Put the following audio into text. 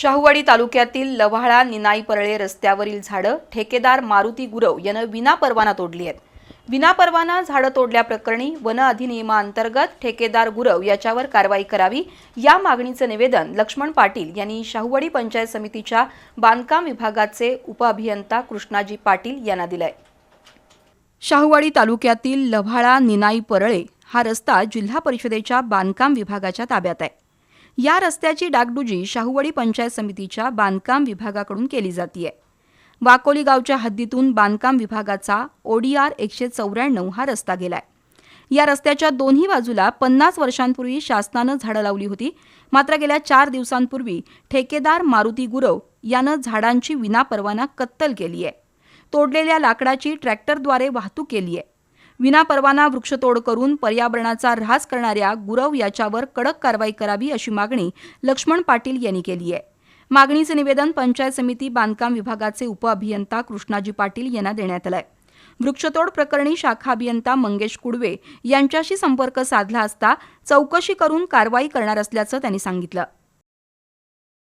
शाहूवाडी तालुक्यातील लव्हाळा निनाई परळे रस्त्यावरील झाडं ठेकेदार मारुती गुरव यानं विनापरवाना तोडली आहेत. विनापरवाना झाडं तोडल्याप्रकरणी वन अधिनियमाअंतर्गत ठेकेदार गुरव याच्यावर कारवाई करावी या मागणीचं निवेदन लक्ष्मण पाटील यांनी शाहूवाडी पंचायत समितीच्या बांधकाम विभागाचे उपअभियंता कृष्णाजी पाटील यांना दिलंय. शाहूवाडी तालुक्यातील लव्हाळा निनाई परळे हा रस्ता जिल्हा परिषदेच्या बांधकाम विभागाच्या ताब्यात आहे. या रस्त्याची डागडुजी शाहूवाडी पंचायत समितीच्या बांधकाम विभागाकडून केली जातीये. वाकोली गावच्या हद्दीतून बांधकाम विभागाचा ओडीआर एकशे चौऱ्याण्णव हा रस्ता गेलाय. या रस्त्याच्या दोन्ही बाजूला पन्नास वर्षांपूर्वी शासनानं झाडं लावली होती. मात्र गेल्या चार दिवसांपूर्वी ठेकेदार मारुती गुरव यानं झाडांची विनापरवाना कत्तल केली आहे तोडलेल्या लाकडाची ट्रॅक्टरद्वारे वाहतूक केली आहे विनापरवाना वृक्षतोड करून पर्यावरणाचा ऱ्हास करणाऱ्या गुरव याच्यावर कडक कारवाई करावी अशी मागणी लक्ष्मण पाटील यांनी केली आहे. मागणीचे निवेदन पंचायत समिती बांधकाम विभागाचे उपअभियंता कृष्णाजी पाटील यांना देण्यात आलंय. वृक्षतोड प्रकरणी शाखा अभियंता मंगेश कुडवे यांच्याशी संपर्क साधला असता चौकशी करून कारवाई करणार असल्याचं त्यांनी सांगितलं.